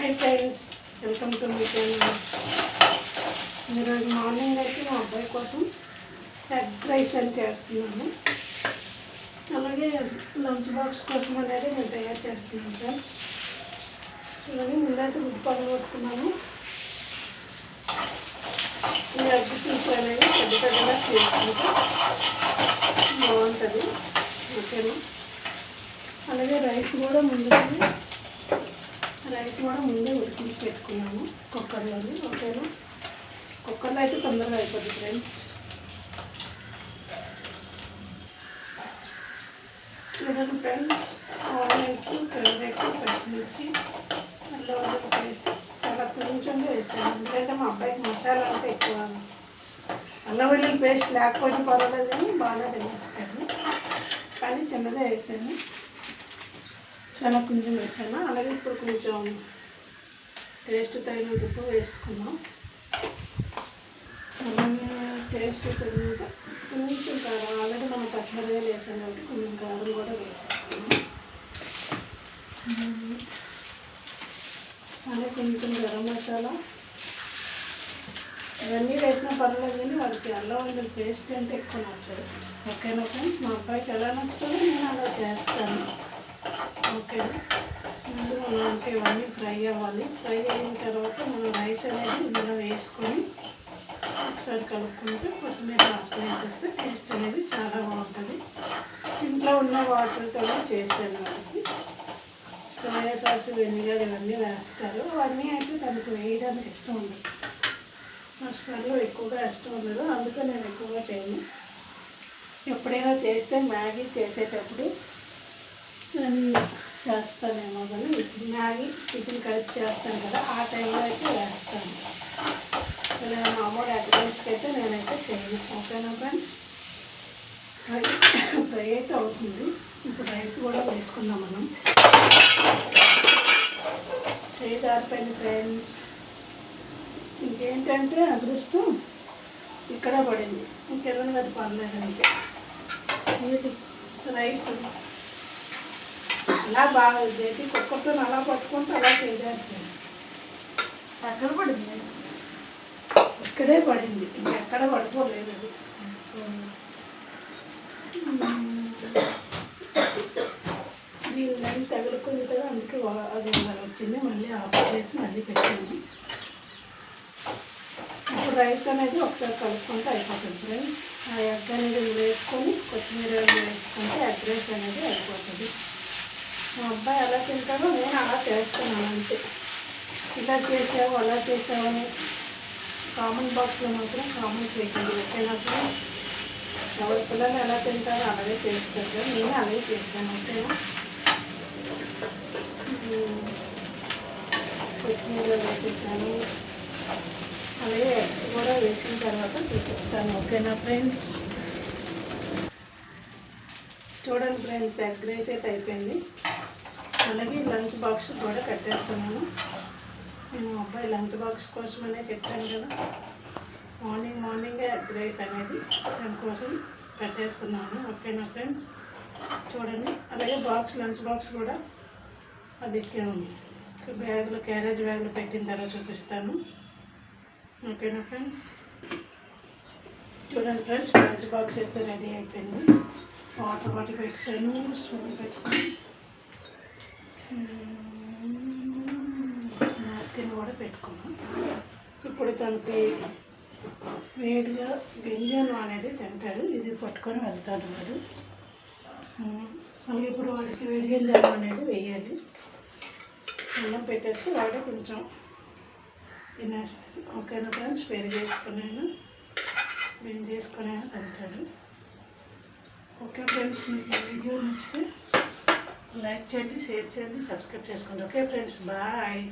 Hi friends welcome to మీ channel ఈరోజు morning అయితే మా అబ్బాయి కోసం ఎగ్ రైస్ అని చేస్తున్నాను. అలాగే లంచ్ బాక్స్ కోసం అనేది నేను తయారు చేస్తున్నాను సార్ అలాగే ముందైతే గుడ్డు పగలు ఈ ఎగ్ పీస్ అనేది పెద్ద పెద్దగా చేసుకుంటే బాగుంటుంది. ఓకేనా? అలాగే రైస్ కూడా ముందుగానే రైస్ కూడా ముందే ఉడికించి పెట్టుకున్నాము. కుక్కర్లోని ఓకేనా కుక్కర్లో అయితే తొందరగా అయిపోతుంది ఫ్రెండ్స్ చూడండి ఫ్రెండ్స్ ఆనియన్స్ క్యారెట్ పచ్చిమిర్చి అల్లం పేస్ట్ చాలా కొంచెంగా వేసాను. ఎందుకంటే మా అబ్బాయికి మసాలా అంటే ఎక్కువ. అల్లం వెల్లుల్లి పేస్ట్ లేకపోతే పర్వాలేదు కానీ బాగా తినేస్తాను కానీ చిన్నదే వేసాను. చాలా కొంచెం వేసాను అలాగే ఇప్పుడు కొంచెం టేస్ట్ తగినంత ఉప్పు వేసుకున్నాం అలాగే టేస్ట్ తగినంత కొంచెం కారం ఆల్రెడీ మనం పచ్చిమిరపకాయలు వేసాం కాబట్టి కొంచెం కారం కూడా వేసేసుకున్నాం అలాగే కొంచెం గరం మసాలా. ఇవన్నీ వేసినా పర్లేదు కానీ వాళ్ళకి అల్లం ఉండే టేస్ట్ అంటే ఎక్కువ నచ్చదు. ఓకేనా ఫ్రెండ్స్? మా అబ్బాయికి ఎలా నచ్చుతుందో నేను అలా చేస్తాను. ఓకే. ముందు మనం ఇవన్నీ ఫ్రై అవ్వాలి. ఫ్రై అయిన తర్వాత మనం రైస్ అనేది ఇందులో వేసుకొని ఒకసారి కలుపుకుంటే కొత్తిమీర లాస్ట్లో వేసేస్తే టేస్ట్ అనేది చాలా బాగుంటుంది. ఇంట్లో ఉన్న వాటర్తో చేస్తాను వాళ్ళకి సోయా సాస్ వెనిగర్ ఇవన్నీ వేస్తారు. అవన్నీ అయితే తనకు వేయడానికి ఇష్టం ఉండదు. మసాలాలు ఎక్కువగా ఇష్టం ఉండదు. అందుకే నేను ఎక్కువగా చేయను. ఎప్పుడైనా చేస్తే మ్యాగీ చేసేటప్పుడు నేను చేస్తానేమో కానీ ఇప్పుడు మ్యాగీ చికెన్ కలిపి చేస్తాను కదా ఆ టైంలో అయితే వేస్తాను. ఇలా మామూలు అడ్వాన్స్కి అయితే నేనైతే చేయను. ఓకేనా ఫ్రెండ్స్ అది ఫ్రై అయితే అవుతుంది. ఇప్పుడు రైస్ కూడా వేసుకుందాం మనం. చేయి జారిపోయింది ఫ్రెండ్స్ ఇంకేంటంటే అదృష్టం ఇక్కడ పడింది. ఇంకెవరిని అది పర్లేదు అంటే రైస్ అలా బాగా చేసి కుక్కతో అలా పట్టుకుంటే అలా చేయాలి ఎక్కడ పడింది? ఇక్కడే పడింది. ఎక్కడ పడిపోలేదు అది. దీని తగులుకుంది కదా అందుకే అది వచ్చింది. మళ్ళీ ఆఫ్ చేసి మళ్ళీ పెట్టింది. ఇప్పుడు రైస్ అనేది ఒకసారి కలుపుకుంటే అయిపోతుంది ఫ్రెండ్స్. ఆ ఎగ్ అనేది వేసుకొని కొత్తిమీర వేసుకుంటే ఎగ్ రైస్ అనేది అయిపోతుంది. మా అబ్బాయి ఎలా తింటారో నేను అలా చేస్తున్నాను అంతే. ఇలా చేసావు అలా చేసావు అని కామన్ బాక్స్లో మాత్రం కామన్ చేయకండి ఓకేనా ఎవరి పిల్లలు ఎలా తింటారో అలాగే చేస్తారు నేను అలాగే చేశాను ఓకేనా కొత్తిమీర వేసేసాను అలాగే ఎగ్స్ కూడా వేసిన తర్వాత చూపిస్తాను ఓకేనా ఫ్రెండ్స్? చూడండి ఫ్రెండ్స్ ఎగ్ రైస్ అయితే అయిపోయింది. అలాగే లంచ్ బాక్స్ కూడా కట్టేస్తున్నాను. నేను అబ్బాయి లంచ్ బాక్స్ కోసమనే చెప్పాను కదా. మార్నింగ్ మార్నింగే ఎగ్ రైస్ అనేది దానికోసం కట్టేస్తున్నాను. ఓకేనా ఫ్రెండ్స్? చూడండి. అలాగే బాక్స్ లంచ్ బాక్స్ కూడా అది బ్యాగ్లో క్యారేజ్ బ్యాగ్లో పెట్టిన తర్వాత చూపిస్తాను. ఓకేనా ఫ్రెండ్స్? చూడండి ఫ్రెండ్స్ లంచ్ బాక్స్ అయితే రెడీ అయిపోయింది. వాటర్ బాటిల్ పెట్టాను స్పూన్ పెట్టాను. పెట్టుకున్నాం. ఇప్పుడు తనకి వేడిగా గింజలు అనేది తింటాడు. ఇది పట్టుకొని వెళ్తాడు వాడు. మళ్ళీ ఇప్పుడు వాడికి వేడిగింజలు అనేది వేయాలి. అన్నం పెట్టేస్తే వాడు కొంచెం తినేస్తాడు. ఓకేనా ఫ్రెండ్స్? వేడి చేసుకున్నాను బిన్ చేసుకుని తింటాడు. ఓకే ఫ్రెండ్స్ మీకు వీడియో నచ్చితే లైక్ చేయండి షేర్ చేయండి సబ్స్క్రైబ్ చేసుకోండి. Okay friends bye.